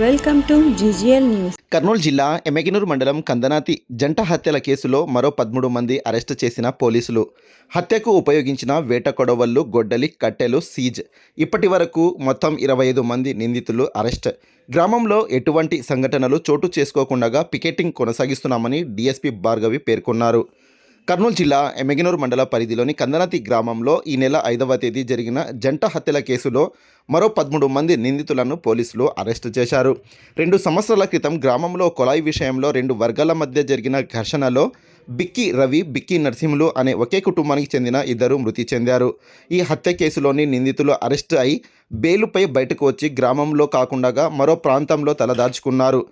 Welcome to GGL news. Kurnool జిల్లా ఎమ్మెగినూరు మండలం కందనాతి జంట హత్యల కేసులో మరో పదమూడు మంది అరెస్టు చేసిన పోలీసులు. హత్యకు ఉపయోగించిన వేట కొడవళ్ళు గొడ్డలి కట్టెలు సీజ్. ఇప్పటి వరకు మొత్తం ఇరవై ఐదు మంది నిందితులు అరెస్ట్. గ్రామంలో ఎటువంటి సంఘటనలు చోటు చేసుకోకుండా పికెటింగ్ కొనసాగిస్తున్నామని డీఎస్పీ భార్గవి పేర్కొన్నారు. కర్నూలు జిల్లా ఎమ్మెగినూరు మండల పరిధిలోని కందనతి గ్రామంలో ఈ నెల ఐదవ తేదీ జరిగిన జంట హత్యల కేసులో మరో పదమూడు మంది నిందితులను పోలీసులు అరెస్టు చేశారు. రెండు సంవత్సరాల క్రితం గ్రామంలో కొలాయి విషయంలో రెండు వర్గాల మధ్య జరిగిన ఘర్షణలో బిక్కి రవి బిక్కి నరసింహులు అనే ఒకే కుటుంబానికి చెందిన ఇద్దరు మృతి చెందారు. ఈ హత్య కేసులోని నిందితులు అరెస్ట్ అయి బెయిలుపై బయటకు వచ్చి గ్రామంలో కాకుండా మరో ప్రాంతంలో తలదాచుకున్నారు.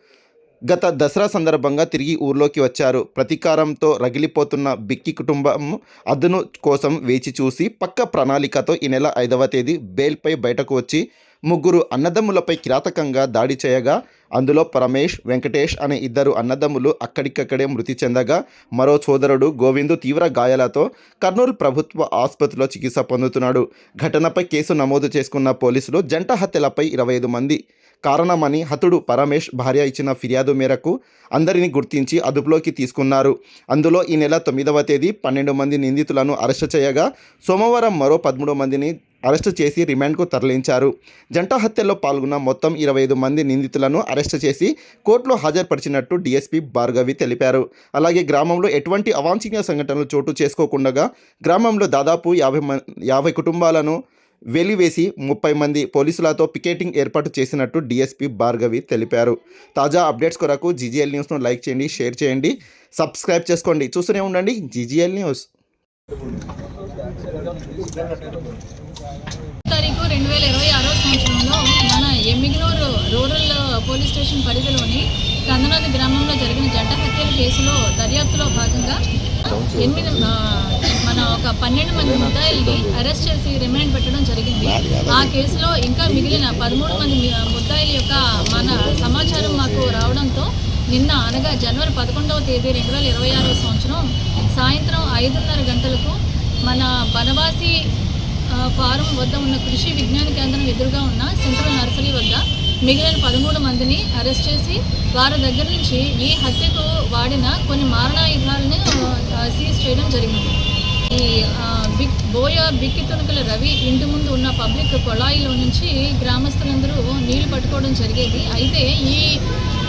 గత దసరా సందర్భంగా తిరిగి ఊర్లోకి వచ్చారు. ప్రతీకారంతో రగిలిపోతున్న బిక్కి కుటుంబం అదును కోసం వేచి చూసి పక్క ప్రణాళికతో ఈ నెల ఐదవ తేదీ బెయిల్పై బయటకు వచ్చి ముగ్గురు అన్నదమ్ములపై కిరాతకంగా దాడి చేయగా అందులో పరమేష్ వెంకటేష్ అనే ఇద్దరు అన్నదమ్ములు అక్కడికక్కడే మృతి చెందగా మరో సోదరుడు గోవిందు తీవ్ర గాయాలతో కర్నూలు ప్రభుత్వ ఆసుపత్రిలో చికిత్స పొందుతున్నాడు. ఘటనపై కేసు నమోదు చేసుకున్న పోలీసులు జంట హత్యలపై ఇరవై ఐదు మంది. కారణమని హతుడు పరమేష్ భార్య ఇచ్చిన ఫిర్యాదు మేరకు అందరిని గుర్తించి అదుపులోకి తీసుకున్నారు. అందులో ఈ నెల తొమ్మిదవ తేదీ పన్నెండు మంది నిందితులను అరెస్టు చేయగా సోమవారం మరో పదమూడు మందిని అరెస్టు చేసి రిమాండ్కు తరలించారు. జంట హత్యలో పాల్గొన్న మొత్తం ఇరవై ఐదు మంది నిందితులను అరెస్టు చేసి కోర్టులో హాజరుపరిచినట్టు డీఎస్పీ భార్గవి తెలిపారు. అలాగే గ్రామంలో ఎటువంటి అవాంఛనీయ సంఘటనలు చోటు చేసుకోకుండా గ్రామంలో దాదాపు యాభై మం యాభై కుటుంబాలను వెలివేసి ముప్పై మంది పోలీసులతో పికెటింగ్ ఏర్పాటు చేసినట్టు డీఎస్పీ భార్గవి తెలిపారు. తాజా అప్డేట్స్ కొరకు జీజీఎల్ న్యూస్ను లైక్ చేయండి షేర్ చేయండి సబ్స్క్రైబ్ చేసుకోండి. చూస్తూనే ఉండండి జీజీఎల్ న్యూస్. తారీఖు రెండు వేల ఇరవై ఆరో సంవత్సరంలో మన ఎమ్మిగనూరు రూరల్ పోలీస్ స్టేషన్ పరిధిలోని కందనాది గ్రామంలో జరిగిన జంట హత్యల కేసులో దర్యాప్తులో భాగంగా ఎనిమిది మన ఒక పన్నెండు మంది ముద్దాయిల్ని అరెస్ట్ చేసి రిమాండ్ పెట్టడం జరిగింది. ఆ కేసులో ఇంకా మిగిలిన పదమూడు మంది ముద్దాయిల యొక్క మన సమాచారం మాకు రావడంతో నిన్న అనగా జనవరి పదకొండవ తేదీ రెండు వేల ఇరవై ఆరో సంవత్సరం సాయంత్రం ఐదున్నర గంటలకు మన బనవాసి ఫారం వద్ద ఉన్న కృషి విజ్ఞాన కేంద్రం ఎదురుగా ఉన్న సెంట్రల్ నర్సరీ వద్ద మిగిలిన పదమూడు మందిని అరెస్ట్ చేసి వారి దగ్గర నుంచి ఈ హత్యకు వాడిన కొన్ని మారణాయుధాలను సీజ్ చేయడం జరిగింది. ఈ బిక్ బోయ బిక్కి తుణుకుల రవి ఇంటి ముందు ఉన్న పబ్లిక్ కొళాయిలో నుంచి గ్రామస్తులందరూ నీళ్ళు పట్టుకోవడం జరిగేది. అయితే ఈ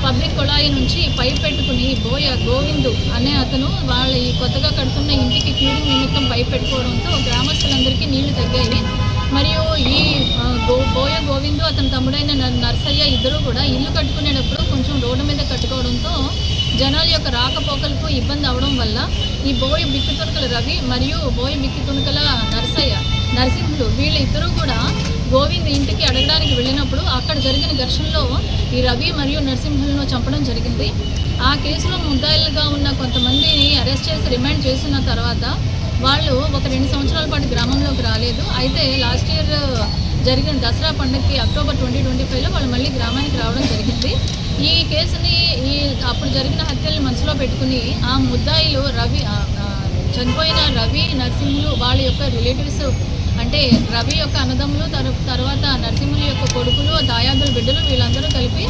పబ్లిక్ కొళాయి నుంచి పైప్ పెట్టుకుని బోయ గోవిందు అనే అతను వాళ్ళ ఈ కొత్తగా కడుతున్న ఇంటికి క్లీనింగ్ నిమిత్తం పైప్ పెట్టుకోవడంతో గ్రామస్తులందరికీ నీళ్ళు తగ్గాయి. మరియు ఈ గో బోయ గోవిందు అతని తమ్ముడైన నర్సయ్య ఇద్దరు కూడా ఇల్లు కట్టుకునేటప్పుడు కొంచెం రోడ్డు మీద కట్టుకోవడంతో జనాల యొక్క రాకపోకలకు ఇబ్బంది అవడం వల్ల ఈ బోయ బిక్కి తుణుకల రవి మరియు బోయ బిక్కి తుణుకల నర్సయ్య నరసింహులు వీళ్ళిద్దరూ గోవింద్ ఇంటికి అడగడానికి వెళ్ళినప్పుడు అక్కడ జరిగిన ఘర్షణలో ఈ రవి మరియు నరసింహులను చంపడం జరిగింది. ఆ కేసులో ముద్దాయిలుగా ఉన్న కొంతమందిని అరెస్ట్ చేసి రిమాండ్ చేసిన తర్వాత వాళ్ళు ఒక రెండు సంవత్సరాల పాటు గ్రామంలోకి రాలేదు. అయితే లాస్ట్ ఇయర్ జరిగిన దసరా పండుగకి అక్టోబర్ ట్వంటీ ట్వంటీ ఫైవ్లో వాళ్ళు మళ్ళీ గ్రామానికి రావడం జరిగింది. ఈ కేసుని ఈ అప్పుడు జరిగిన హత్యల్ని మనసులో పెట్టుకుని ఆ ముద్దాయిలు రవి చనిపోయిన రవి నరసింహులు వాళ్ళ యొక్క రిలేటివ్స్ అంటే రవి యొక్క అన్నదమ్ములు తరు తర్వాత నరసింహుల యొక్క కొడుకులు దాయాదుల బిడ్డలు వీళ్ళందరూ కలిపి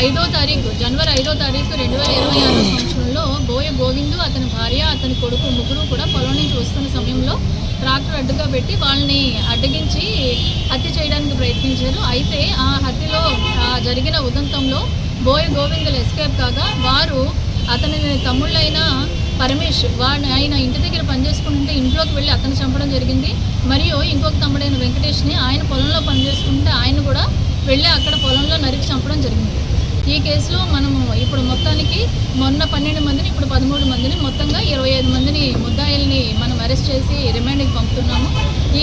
ఐదో తారీఖు జనవరి ఐదో తారీఖు రెండు వేల ఇరవై ఆరో సంవత్సరంలో బోయ గోవిందు అతని భార్య అతని కొడుకు ముగ్గురు కూడా పొలం నుంచి వస్తున్న సమయంలో ట్రాక్టర్ అడ్డుగా పెట్టి వాళ్ళని అడ్డగించి హత్య చేయడానికి ప్రయత్నించారు. అయితే ఆ హత్యలో జరిగిన ఉదంతంలో బోయ గోవిందులు ఎస్కేప్ కాగా వారు అతని తమ్ముళ్ళైన పరమేష్ వాడిని ఆయన ఇంటి దగ్గర పనిచేసుకుంటుంటే ఇంట్లోకి వెళ్ళి అతను చంపడం జరిగింది. మరియు ఇంకొక తమ్ముడైన వెంకటేష్ని ఆయన పొలంలో పనిచేసుకుంటే ఆయన కూడా వెళ్ళి అక్కడ పొలంలో నరికి చంపడం జరిగింది. ఈ కేసులో మనము ఇప్పుడు మొత్తానికి మొన్న పన్నెండు మందిని ఇప్పుడు పదమూడు మందిని మొత్తంగా ఇరవై ఐదు మందిని ముద్దాయిల్ని మనం అరెస్ట్ చేసి రిమాండ్కి పంపుతున్నాము. ఈ